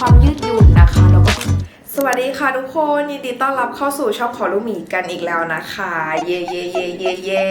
มีความยืดหยุ่น วัสดีค่ะทุกคนยินดีต้อนรับเข้าสู่ช่องขอลูกหมีกันอีกแล้วนะคะ เย่เย่เย่เย่เย่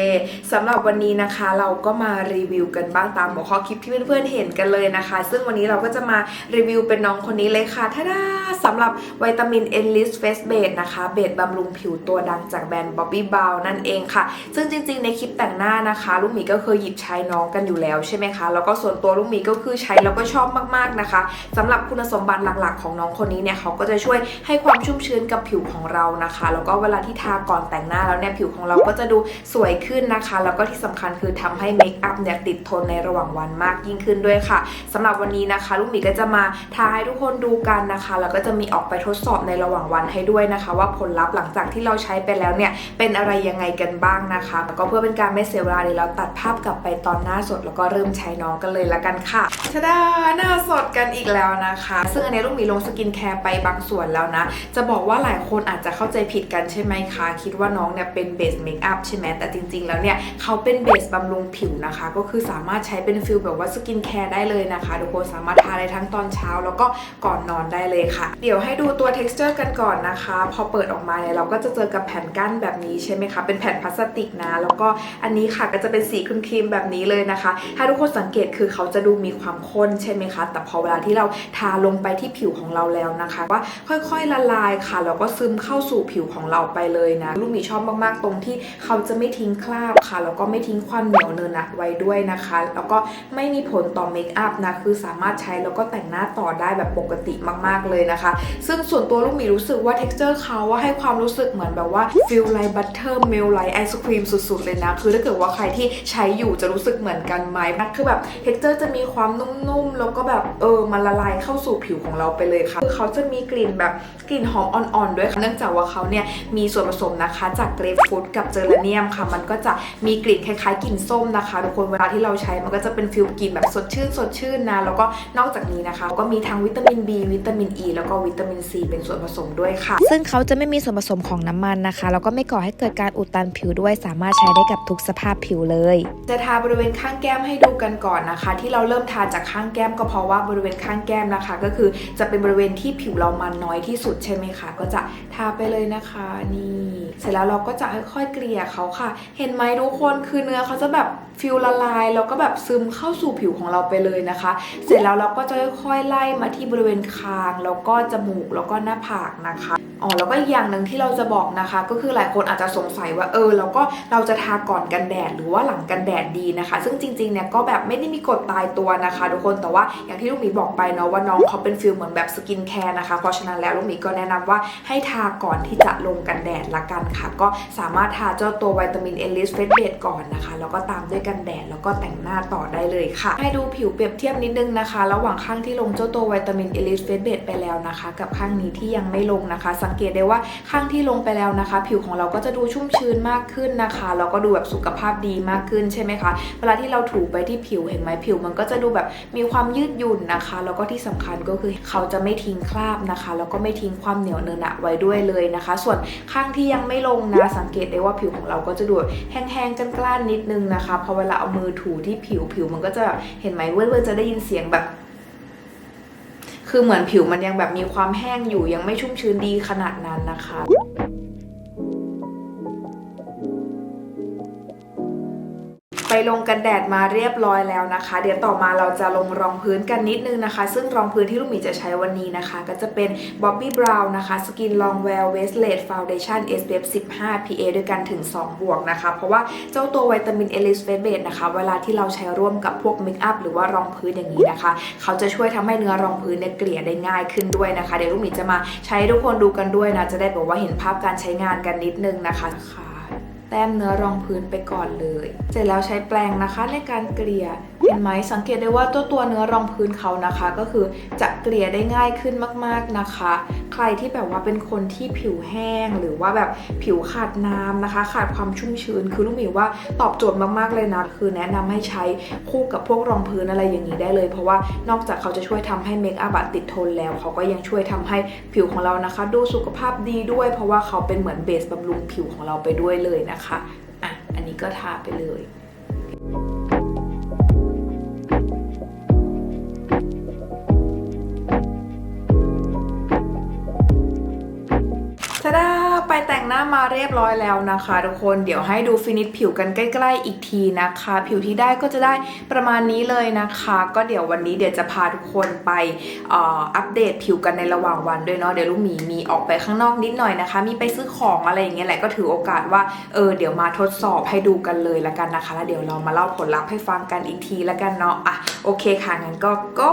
สำหรับวันนี้นะคะ เราก็มารีวิวกันบ้างตามหัวข้อคลิปที่เพื่อนๆเห็นกันเลยนะคะ ซึ่งวันนี้เราก็จะมารีวิวเป็นน้องคนนี้เลยค่ะท่าดาสำหรับวิตามิน Enlist Face Base นะคะเบสบำรุงผิวตัวดังจากแบรนด์ Bobbi Brown นั่นเองค่ะ ซึ่งจริงๆ ในคลิปแต่งหน้านะคะ ลูกหมีก็เคยหยิบใช้น้องกันอยู่แล้วใช่ไหมคะแล้วก็ส่วนตัวลูกหมีก็คือใช้แล้วก็ชอบมากๆนะคะสำหรับคุณสมบัติหลักๆ ของน้องคนนี้เนี่ยเขาก็จะช่วยใให้ความชุ่มชื้นกับผิวของเรานะคะ แล้วก็เวลาที่ทาก่อนแต่งหน้าแล้วเนี่ยผิวของเราก็จะดูสวยขึ้นนะคะ แล้วก็ที่สำคัญคือทำให้เมคอัพเนี่ยติดทนในระหว่างวันมากยิ่งขึ้นด้วยค่ะสำหรับวันนี้นะคะ ลูกหมีก็จะมาทาให้ทุกคนดูกันนะคะ แล้วก็จะมีออกไปทดสอบในระหว่างวันให้ด้วยนะคะ ว่าผลลัพธ์หลังจากที่เราใช้ไปแล้วเนี่ยเป็นอะไรยังไงกันบ้างนะคะ แล้วก็เพื่อเป็นการไม่เสียเวลาเดี๋ยเราตัดภาพกลับไปตอนหน้าสดแล้วก็เริ่มใช้น้องกันเลยละกันค่ะชะดาหน้าสดกันอีกแล้วนะคะ ซึ่งอันนี้ลูกหมีลงสกินแคร์ไปบางส่วนแล้วนะจะบอกว่าหลายคนอาจจะเข้าใจผิดกันใช่ไหมคะ คิดว่าน้องเนี่ยเป็นเบสเมคอัพใช่ไหมแต่จริง ๆ แล้วเนี่ยเขาเป็นเบสบำรุงผิวนะคะ ก็คือสามารถใช้เป็นฟิลแบบว่าสกินแคร์ได้เลยนะคะทุกคนสามารถทาได้ทั้งตอนเช้า แล้วก็ก่อนนอนได้เลยค่ะ เดี๋ยวให้ดูตัว texture กันก่อนนะคะ พอเปิดออกมาเนี่ยเราก็จะเจอกับแผ่นกั้นแบบนี้ใช่ไหมคะเป็นแผ่นพลาสติกนะแล้วก็อันนี้ค่ะก็จะเป็นสีครีมๆแบบนี้เลยนะคะ ถ้าทุกคนสังเกตคือเขาจะดูมีความข้นใช่ไหมคะ แต่พอเวลาที่เราทาลงไปที่ผิวของเราแล้วนะคะ ว่าค่อยๆละลายค่ะแล้วก็ซึมเข้าสู่ผิวของเราไปเลยนะ ลูกหมีชอบมากๆตรงที่เขาจะไม่ทิ้งคราบค่ะแล้วก็ไม่ทิ้งความเหนียวเนินอะไว้ด้วยนะคะ แล้วก็ไม่มีผลต่อเมคอัพนะคือสามารถใช้แล้วก็แต่งหน้าต่อได้แบบปกติมากๆเลยนะคะ ซึ่งส่วนตัวลูกหมีรู้สึกว่า t e x t อร์เขาว่าให้ความรู้สึกเหมือนแบบว่า feel like butter melt like ice cream สุดๆ เลยนะ คือถ้าเกิดว่าใครที่ใช้อยู่จะรู้สึกเหมือนกันไหมมันคือแบบ t e x t อร์จะมีความนุ่มๆ แล้วก็แบบเออมันละลายเข้าสู่ผิวของเราไปเลยค่ะ คือเขาจะมีกลิ่นแบบกลิ่นหอมอ่อนๆ ด้วยค่ะเนื่องจากว่าเขาเนี่ยมีส่วนผสมนะคะ จากเกรปฟรุตกับเจอร์เนียมค่ะ มันก็จะมีกลิ่นคล้ายๆกลิ่นส้มนะคะทุกคนเวลาที่เราใช้มันก็จะเป็นฟิลกลิ่นแบบสดชื่นสดชื่นนะแล้วก็นอกจากนี้นะคะ ก็มีทั้งวิตามิน B วิตามิน E แล้วก็วิตามิน C เป็นส่วนผสมด้วยค่ะ ซึ่งเขาจะไม่มีส่วนผสมของน้ำมันนะคะ แล้วก็ไม่ก่อให้เกิดการอุดตันผิวด้วย สามารถใช้ได้กับทุกสภาพผิวเลย จะทาบริเวณข้างแก้มให้ดูกันก่อนนะคะ ที่เราเริ่มทาจากข้างแก้มก็เพราะว่าบริเวณข้างแก้มนะคะ ก็คือจะเป็นบริเวณที่ผิวเรามันน้อยที่สุดใช่ไหมคะ ก็จะทาไปเลยนะคะนี่เสร็จแล้วเราก็จะค่อยๆเกลี่ยเขาค่ะ เห็นไหมทุกคนคือเนื้อเขาจะแบบฟิลละลายแล้วก็แบบซึมเข้าสู่ผิวของเราไปเลยนะคะ เสร็จแล้วเราก็จะค่อยๆไล่มาที่บริเวณคาง แล้วก็จมูกแล้วก็หน้าผากนะคะ อ๋อแล้วก็อีกอย่างหนึ่งที่เราจะบอกนะคะ ก็คือหลายคนอาจจะสงสัยว่าเออแล้วก็เราจะทาก่อนกันแดดหรือว่าหลังกันแดดดีนะคะ ซึ่งจริงๆเนี่ยก็แบบไม่ได้มีกฎตายตัวนะคะ ทุกคนแต่ว่าอย่างที่ลูกหมีบอกไปเนาะว่าน้องเขาเป็นฟิลเหมือนแบบสกินแคร์นะคะเพราะฉะนั้นแล้วลูกหมีก็แนะนำว่าให้ทาก่อนที่จะลงกันแดดละกันค่ะ ก็สามารถทาเจ้าตัววิตามินเอลิสเฟสเบดก่อนนะคะ แล้วก็ตามด้วยกันแดดแล้วก็แต่งหน้าต่อได้เลยค่ะ ให้ดูผิวเปรียบเทียบนิดนึงนะคะ ระหว่างข้างที่ลงเจ้าตัววิตามินเอลิสเฟสเบดไปแล้วนะคะ กับข้างนี้ที่ยังไม่ลงนะคะสังเกตได้ว่าข้างที่ลงไปแล้วนะคะ ผิวของเราก็จะดูชุ่มชื้นมากขึ้นนะคะแล้วก็ดูแบบสุขภาพดีมากขึ้นใช่ไหมคะ เวลาที่เราถูไปที่ผิวเห็นไหมผิว มันก็จะดูแบบมีความยืดหยุ่นนะคะ แล้วก็ที่สำคัญก็คือเขาจะไม่ทิ้งคราบนะคะ แล้วก็ไม่ทิ้งความเหนียวเนอะหนะไว้ด้วยเลยนะคะ ส่วนข้างที่ยังไม่ลงนะสังเกตได้ว่าผิวของเราก็จะดูแห้งๆกันกล้านๆนิดนึงนะคะพอเวลาเอามือถูที่ผิวผิวมันก็จะเห็นไหมเว้ยๆจะได้ยินเสียงแบบ คือเหมือนผิวมันยังแบบมีความแห้งอยู่ยังไม่ชุ่มชื้นดีขนาดนั้นนะคะ ไปลงกันแดดมาเรียบร้อยแล้วนะคะ เดี๋ยวต่อมาเราจะลงรองพื้นกันนิดนึงนะคะ ซึ่งรองพื้นที่ลูกหมีจะใช้วันนี้นะคะ ก็จะเป็น Bobbi Brown นะคะ Skin Long Wear Wasteless Foundation SPF 15 PA ด้วยกันถึง 2 บวกนะคะ เพราะว่าเจ้าตัววิตามิน e l i s f a t Base นะคะ เวลาที่เราใช้ร่วมกับพวกเมคอัพหรือว่ารองพื้นอย่างนี้นะคะ เขาจะช่วยทำให้เนื้อรองพื้นเนี่ยเกลี่ยได้ง่ายขึ้นด้วยนะคะ เดี๋ยวลูกหมีจะมาใช้ทุกคนดูกันด้วยนะ จะได้แบบว่าเห็นภาพการใช้งานกันนิดนึงนะคะ แต้มเนื้อรองพื้นไปก่อนเลย เสร็จแล้วใช้แปรงนะคะในการเกลี่ย เห็นไหมสังเกตได้ว่าตัวตัวเนื้อรองพื้นเขานะคะ ก็คือจะเกลี่ยได้ง่ายขึ้นมากๆนะคะ ใครที่แบบว่าเป็นคนที่ผิวแห้ง หรือว่าแบบผิวขาดน้ำนะคะ ขาดความชุ่มชื้น คือลูกหมีว่าตอบโจทย์มากๆเลยนะ คือแนะนำให้ใช้คู่กับพวกรองพื้นอะไรอย่างนี้ได้เลย เพราะว่านอกจากเขาจะช่วยทำให้เมคอัพติดทนแล้ว เขาก็ยังช่วยทำให้ผิวของเรานะคะ ดูสุขภาพดีด้วย เพราะว่าเขาเป็นเหมือนเบสบำรุงผิวของเราไปด้วยเลยนะคะอะอันนี้ก็ทาไปเลย ไปแต่งหน้ามาเรียบร้อยแล้วนะคะ ทุกคนเดี๋ยวให้ดูฟินิชผิวกันใกล้ๆอีกทีนะคะ ผิวที่ได้ก็จะได้ประมาณนี้เลยนะคะ ก็เดี๋ยววันนี้เดี๋ยวจะพาทุกคนไปออัปเดตผิวกันในระหว่างวันด้วยเนาะเดี๋ยวลูกหมีมีออกไปข้างนอกนิดหน่อยนะคะ มีไปซื้อของอะไรอย่างเงี้ยแหละก็ถือโอกาสว่าเออเดี๋ยวมาทดสอบให้ดูกันเลยละกันนะคะ แล้วเดี๋ยวเรามาเล่าผลลัพธ์ให้ฟังกันอีกทีละกันเนาะอะโอเคค่ะงั้นก็ go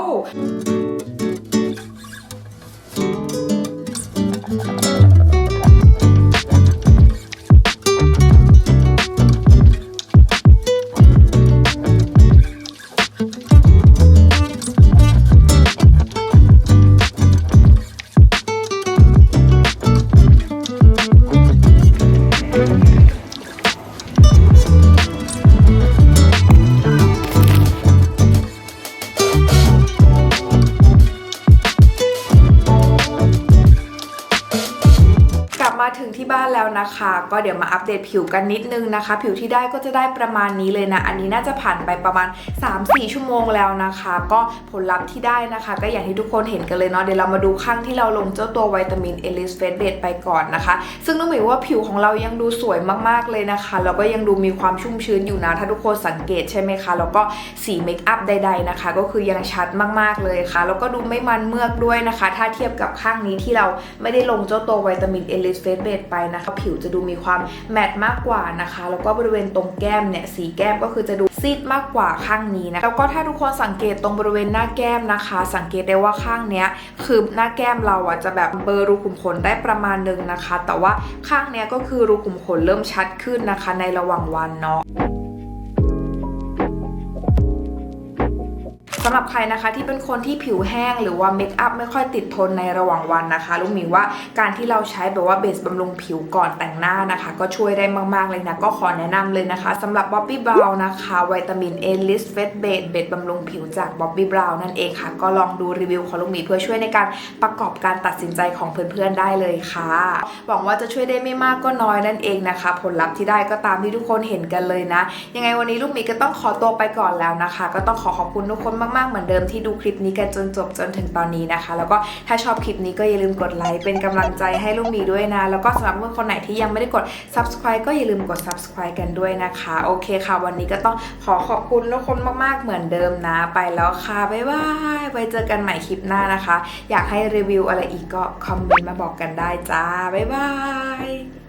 นะคะ ก็เดี๋ยวมาอัปเดตผิวกันนิดนึงนะคะ ผิวที่ได้ก็จะได้ประมาณนี้เลยนะ อันนี้น่าจะผ่านไปประมาณ 3-4 ชั่วโมงแล้วนะคะ ก็ผลลัพธ์ที่ได้นะคะ ก็อย่างที่ทุกคนเห็นกันเลยเนาะเดี๋ยวเรามาดูข้างที่เราลงเจ้าตัววิตามินเอลิสเฟสเบดไปก่อนนะคะ ซึ่งต้องบอกว่าผิวของเรายังดูสวยมากๆเลยนะคะแล้วก็ยังดูมีความชุ่มชื้นอยู่นะ ถ้าทุกคนสังเกตใช่ไหมคะแล้วก็สีเมคอัพใด ๆนะคะ ก็คือยังชัดมากๆเลยค่ะแล้วก็ดูไม่มันเมือกด้วยนะคะ ถ้าเทียบกับข้างนี้ที่เราไม่ได้ลงเจ้าตัววิตามินเอลิสเฟสเบไปนะคะผิวจะจะดูมีความแมตต์มากกว่านะคะ แล้วก็บริเวณตรงแก้มเนี่ยสีแก้มก็คือจะดูซีดมากกว่าข้างนี้นะ แล้วก็ถ้าทุกคนสังเกตตรงบริเวณหน้าแก้มนะคะ สังเกตได้ว่าข้างเนี้ยคือหน้าแก้มเราอะจะแบบเบลอรูขุมขนได้ประมาณหนึงนะคะ แต่ว่าข้างเนี้ยก็คือรูขุมขนเริ่มชัดขึ้นนะคะ ในระหว่างวันเนาะ สำหรับใครนะคะที่เป็นคนที่ผิวแห้งหรือว่าเมคอัพไม่ค่อยติดทนในระหว่างวันนะคะลูกหมีว่าการที่เราใช้แบบว่าเบสบำรุงผิวก่อนแต่งหน้านะคะ ก็ช่วยได้มากๆเลยนะ ก็ขอแนะนำเลยนะคะสำหรับ Bobbi Brown นะคะวิตามิน A List Face Base เบสบำรุงผิวจาก Bobbi Brown นั่นเองค่ะ ก็ลองดูรีวิวของลูกหมีเพื่อช่วยในการประกอบการตัดสินใจของเพื่อนๆได้เลยค่ะหวังว่าจะช่วยได้ไม่มากก็น้อยนั่นเองนะคะ ผลลัพธ์ที่ได้ก็ตามที่ทุกคนเห็นกันเลยนะ ยังไงวันนี้ลูกหมีก็ต้องขอตัวไปก่อนแล้วนะคะ ก็ต้องขอขอบคุณทุกคนมากๆเหมือนเดิมที่ดูคลิปนี้กันจนจบจนถึงตอนนี้นะคะ แล้วก็ถ้าชอบคลิปนี้ก็อย่าลืมกดไลค์เป็นกำลังใจให้ลูกมีด้วยนะ แล้วก็สำหรับเพื่อนคนไหนที่ยังไม่ได้กด subscribe ก็อย่าลืมกด subscribe กันด้วยนะคะ โอเคค่ะ วันนี้ก็ต้องขอขอบคุณทุกคนมากๆเหมือนเดิมนะ ไปแล้วค่ะบ๊ายบายไว้เจอกันใหม่คลิปหน้านะคะ อยากให้รีวิวอะไรอีกก็คอมเมนต์มาบอกกันได้จ้าบ๊ายบาย